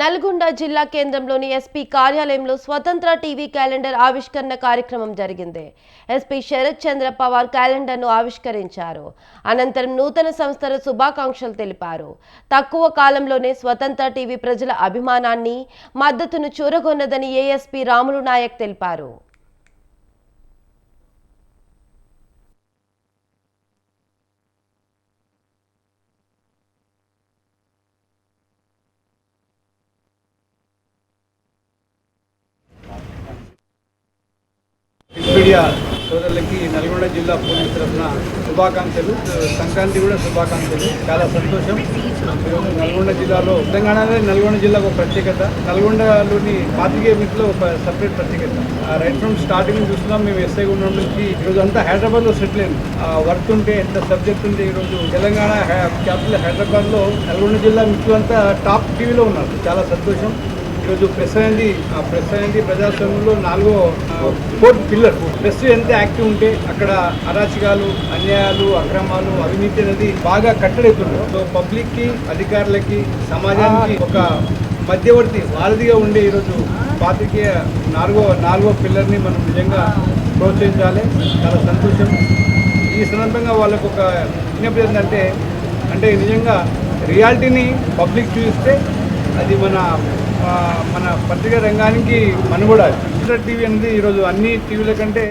నల్గొండ జిల్లా కేంద్రంలోని ఎస్పీ కార్యాలయంలో స్వతంత్ర టీవీ క్యాలెండర్ ఆవిష్కరణ కార్యక్రమం జరిగింది. ఎస్పీ శరత్ చంద్ర పవార్ క్యాలెండర్ను ఆవిష్కరించారు. అనంతరం నూతన సంస్థల శుభాకాంక్షలు తెలిపారు. తక్కువ కాలంలోనే స్వతంత్ర టీవీ ప్రజల అభిమానాన్ని మద్దతును చూరగొన్నదని ఏఎస్పీ రాములు నాయక్ తెలిపారు. మీడియా సోదరులకి నల్గొండ జిల్లా పోలీస్ తరఫున శుభాకాంక్షలు. సంక్రాంతి కూడా శుభాకాంక్షలు. చాలా సంతోషం. ఈరోజు నల్గొండ జిల్లాలో తెలంగాణలో నల్గొండ జిల్లాకు ఒక ప్రత్యేకత. నల్గొండలోని పాతికే మిట్లో ఒక సపరేట్ ప్రత్యేకత. రైట్ ఫ్రమ్ స్టార్టింగ్ చూస్తున్నాం. మేము ఎస్ఐ ఉండడం నుంచి ఈరోజు అంతా హైదరాబాద్లో సెటిల్ అయింది ఆ వర్క్ ఉంటే ఎంత సబ్జెక్ట్ ఉంటే ఈరోజు తెలంగాణ క్యాపిటల్ హైదరాబాద్లో నల్గొండ జిల్లా మిట్లు అంతా టాప్ టీవీలో ఉన్నారు. చాలా సంతోషం. ఈరోజు ప్రెస్ అనేది ఆ ప్రెస్ అనేది ప్రజాస్వామ్యంలో నాలుగో ఫోర్త్ పిల్లర్ ప్రెస్ ఎంత యాక్టివ్ ఉంటే అక్కడ అరాచకాలు అన్యాయాలు అక్రమాలు అవినీతి అనేది బాగా కట్టడెత్తుంది సో పబ్లిక్కి అధికారులకి సమాజానికి ఒక మధ్యవర్తి వారధిగా ఉండే ఈరోజు పాతికేయ నాలుగో నాలుగో పిల్లర్ని మనం నిజంగా ప్రోత్సహించాలి. చాలా సంతోషం. ఈ సందర్భంగా వాళ్ళకు ఒక విజ్ఞప్తి ఏంటంటే అంటే నిజంగా రియాలిటీని పబ్లిక్ చూస్తే అది మన మన పత్రికా రంగానికి మనుగడ. టీవీ అనేది ఈరోజు అన్ని టీవీల కంటే